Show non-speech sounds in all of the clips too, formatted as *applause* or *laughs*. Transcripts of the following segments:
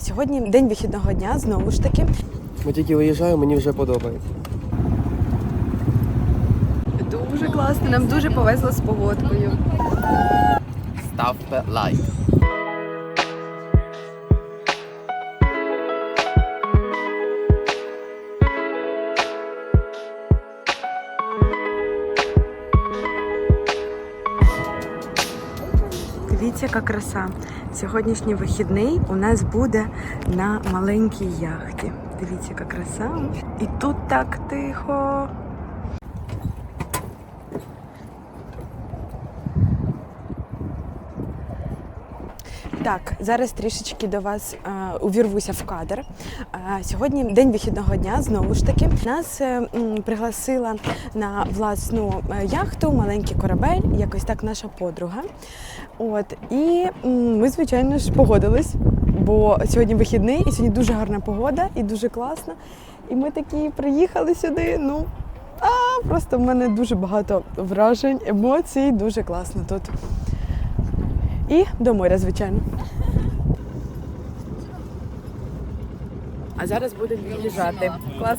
Сьогодні день вихідного дня, знову ж таки. Ми тільки виїжджаємо, мені вже подобається. Дуже класно, нам дуже повезло з погодкою. Ставте лайк. Дивіться, яка краса. Сьогоднішній вихідний у нас буде на маленькій яхті. Дивіться, яка краса. І тут так тихо. Так, зараз трішечки до вас е, увірвуся в кадр. Е, сьогодні день вихідного дня, знову ж таки. Нас е, м, пригласила на власну яхту, маленький корабель, якось так наша подруга. От і ми, звичайно ж, погодились, бо сьогодні вихідний, і сьогодні дуже гарна погода і дуже класно. І ми такі приїхали сюди. Ну а просто в мене дуже багато вражень, емоцій, дуже класно тут. І до моря, звичайно. А зараз будемо виїжджати. Клас.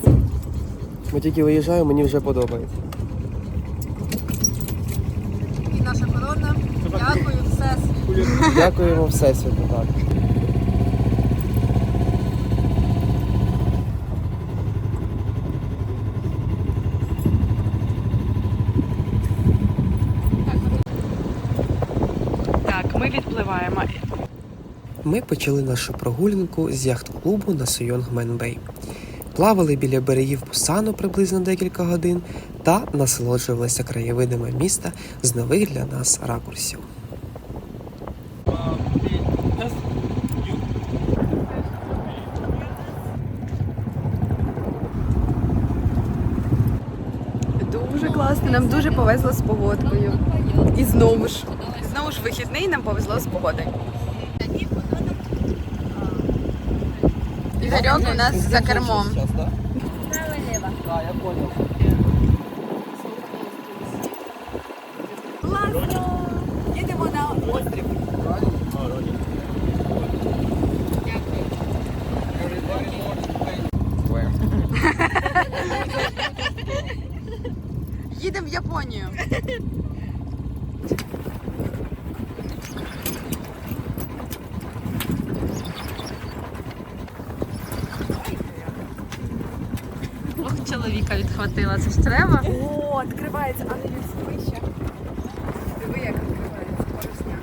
Ми тільки виїжджаємо, мені вже подобається. І наша корона. Дякую. Дякуємо Всесвіту, так. Так, ми відпливаємо. Ми почали нашу прогулянку з яхт-клубу на Сойонг Менбей. Плавали біля берегів Пусану приблизно декілька годин та насолоджувалися краєвидами міста з нових для нас ракурсів. Дуже нам дуже повезло з погодкою. І знову ж. Знову ж вихідний нам повезло з погодою. Ігорьок у нас за кермом. Класно! Їдемо на острів. Їдемо в Японію. Ох, чоловіка відхватила, це ж треба. О, відкривається, а не вище. Диви, як відкривається поросня.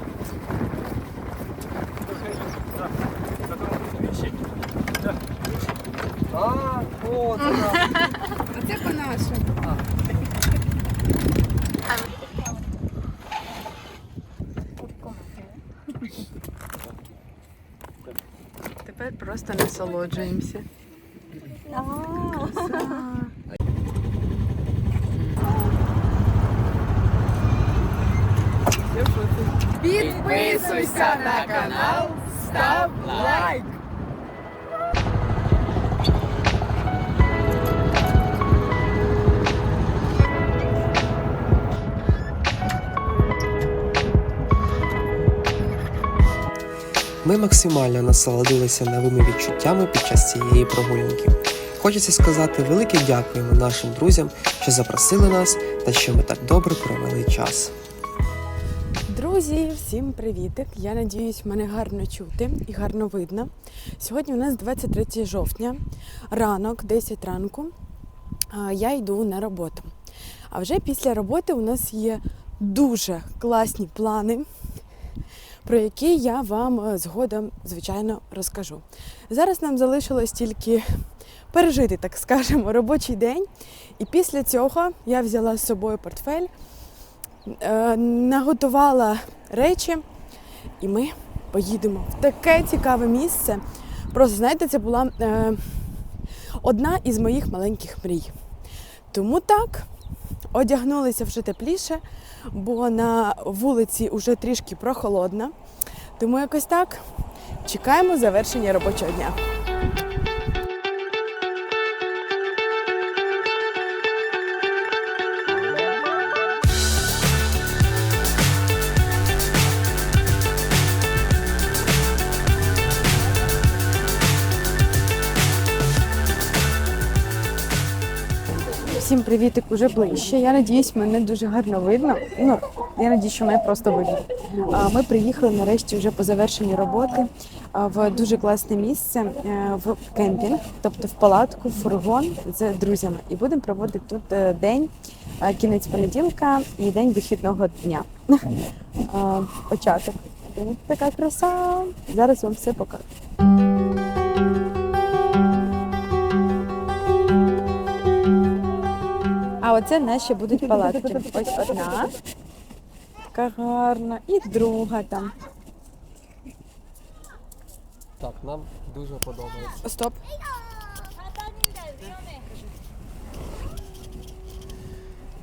А, о, це так. Оце по-нашому. Просто насолоджуємося. Підписуйся на канал, став лайк. Ми максимально насолодилися новими відчуттями під час цієї прогулянки. Хочеться сказати велике дякуємо нашим друзям, що запросили нас та що ми так добре провели час. Друзі, всім привітик! Я надіюсь, мене гарно чути і гарно видно. Сьогодні у нас 23 жовтня, ранок, 10 ранку. Я йду на роботу. А вже після роботи у нас є дуже класні плани, про які я вам е, згодом, звичайно, розкажу. Зараз нам залишилось тільки пережити, так скажемо, робочий день. І після цього я взяла з собою портфель е, наготувала речі, і ми поїдемо в таке цікаве місце. Просто знаєте, це була е, одна із моїх маленьких мрій. Тому так, одягнулися вже тепліше, бо на вулиці вже трішки прохолодно. Тому якось так чекаємо завершення робочого дня. Всім привітик уже ближче. Я надіюсь, мене дуже гарно видно. Ну, я надіюсь, що мене просто видно. А, Ми приїхали нарешті вже по завершенні роботи в дуже класне місце е, в кемпінг, тобто в палатку, в фургон з друзями. І будемо проводити тут е, день, е, кінець понеділка і день вихідного дня. *laughs* Початок. Така краса. Зараз вам все покажу. Оце наші будуть палатки. Ось одна. Така гарна. І друга там. Так, нам дуже подобається. Стоп.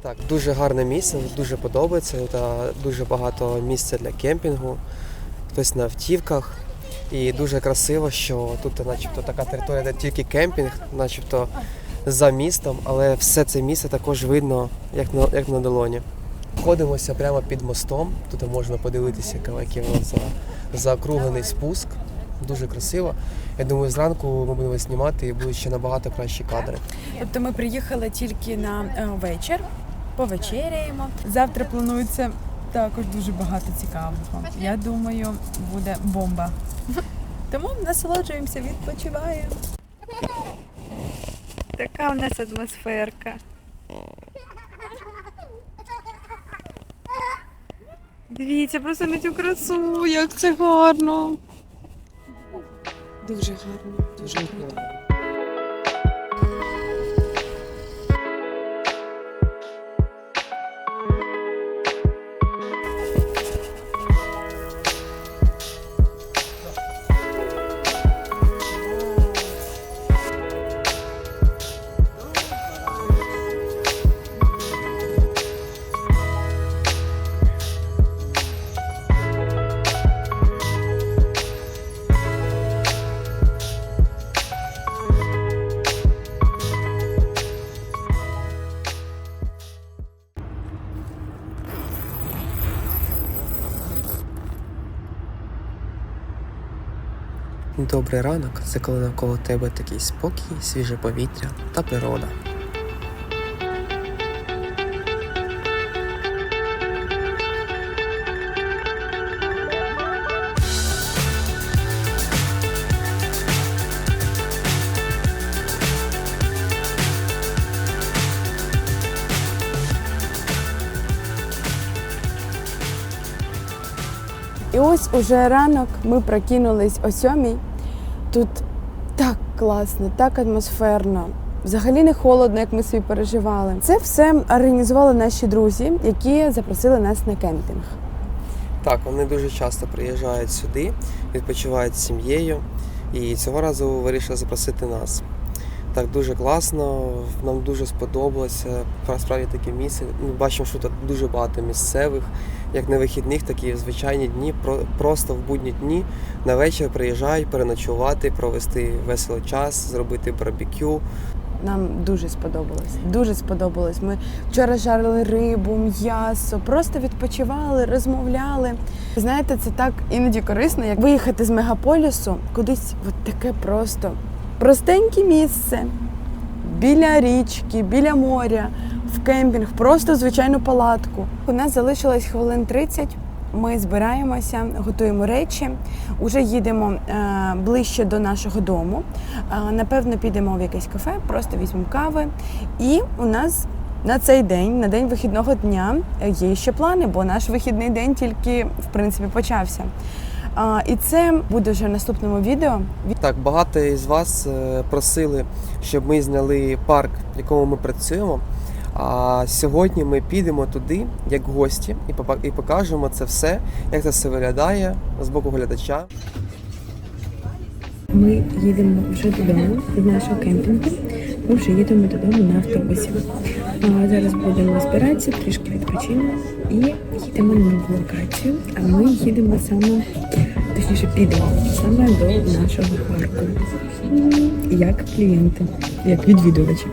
Так, дуже гарне місце, дуже подобається. Та дуже багато місця для кемпінгу, хтось на автівках. І дуже красиво, що тут начебто така територія, де тільки кемпінг, начебто за містом, але все це місце також видно, як на, як на долоні. Ходимося прямо під мостом. Тут можна подивитися, який за заокруглений спуск. Дуже красиво. Я думаю, зранку ми будемо знімати і будуть ще набагато кращі кадри. Тобто ми приїхали тільки на е, вечір, повечеряємо. Завтра планується також дуже багато цікавого. Я думаю, буде бомба. Тому насолоджуємося, відпочиваємо. Така у нас атмосферка. Дивіться, просто на цю красу, як це гарно. Дуже гарно, дуже круто. Добрий ранок це коли навколо тебе такий спокій, свіже повітря та природа. І ось уже ранок ми прокинулись о сьомій. Тут так класно, так атмосферно. Взагалі не холодно, як ми собі переживали. Це все організували наші друзі, які запросили нас на кемпінг. Так, вони дуже часто приїжджають сюди, відпочивають з сім'єю і цього разу вирішили запросити нас. Так, дуже класно, нам дуже сподобалося. Справді таке місце. Ми бачимо, що тут дуже багато місцевих, як на вихідних, так і в звичайні дні, про- просто в будні дні на вечір приїжджають переночувати, провести веселий час, зробити барбекю. Нам дуже сподобалось. Дуже сподобалось. Ми вчора жарили рибу, м'ясо, просто відпочивали, розмовляли. Знаєте, це так іноді корисно, як виїхати з мегаполісу кудись от таке просто простеньке місце біля річки, біля моря, в кемпінг, просто звичайну палатку. У нас залишилось хвилин 30. Ми збираємося, готуємо речі, уже їдемо е, ближче до нашого дому. Е, напевно, підемо в якесь кафе, просто візьмемо кави. І у нас на цей день, на день вихідного дня, е, є ще плани, бо наш вихідний день тільки в принципі почався. А, і це буде вже в наступному відео. Так, багато із вас просили, щоб ми зняли парк, в якому ми працюємо. А сьогодні ми підемо туди як гості і покажемо це все, як це все виглядає з боку глядача. Ми їдемо вже додому з нашого кемпінгу. Ми вже їдемо додому на автобусі. А зараз будемо збиратися, трішки відпочинемо і їдемо на нову локацію. А ми їдемо саме, точніше, підемо саме до нашого парку. Як клієнти, як відвідувачі.